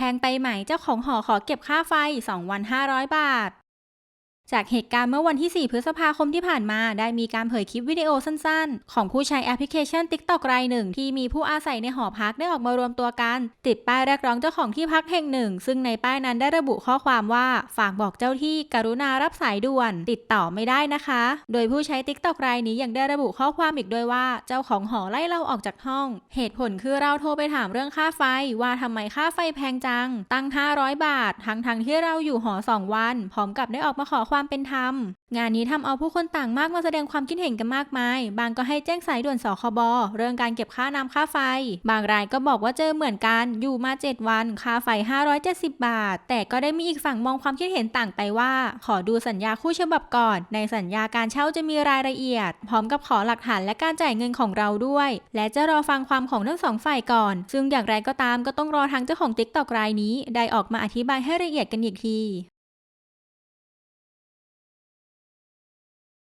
แพงไปไหมเจ้าของหอขอเก็บค่าไฟ 2 วัน 500 บาท จากเหตุการณ์เมื่อวันที่ 4 พฤษภาคมที่ผ่านมา ได้มีการเผยคลิปวิดีโอสั้นๆ ของผู้ใช้แอปพลิเคชัน TikTok รายหนึ่ง ที่มีผู้อาศัยในหอพักได้ออกมารวมตัวกัน ติดป้ายเรียกร้องเจ้าของที่พักแห่งหนึ่ง ซึ่งในป้ายนั้นได้ระบุข้อความว่า ฝากบอกเจ้าที่กรุณารับสายด่วน ติดต่อไม่ได้นะคะ โดยผู้ใช้ TikTok รายนี้ยังได้ระบุข้อความอีกด้วยว่า เจ้าของหอไล่เราออกจากห้อง เหตุผลคือเราโทรไปถามเรื่องค่าไฟ ว่าทำไมค่าไฟแพงจัง ตั้ง 500 บาททั้งทั้งๆที่เราอยู่หอ 2 วัน พร้อมกับได้ออกมาขอความเป็นธรรม งานนี้ทำเอาผู้คนต่างมากมาแสดงความคิดเห็นกันมากมาย บางก็ให้แจ้งสายด่วนสคบเรื่องการเก็บค่าน้ำค่าไฟ บางรายก็บอกว่าเจอเหมือนกัน อยู่มา 7 วัน ค่าไฟ 570 บาท แต่ก็ได้มีอีกฝั่งมองความคิดเห็นต่างไปว่า ขอดูสัญญาคู่ฉบับก่อน ในสัญญาการเช่าจะมีรายละเอียด พร้อมกับขอหลักฐานและการจ่ายเงินของเราด้วย และจะรอฟังความของทั้งสองฝ่ายก่อน ซึ่งอย่างไรก็ตามก็ต้องรอทางเจ้าของ TikTok รายนี้ ได้ออกมาอธิบายให้ละเอียดกันอีกที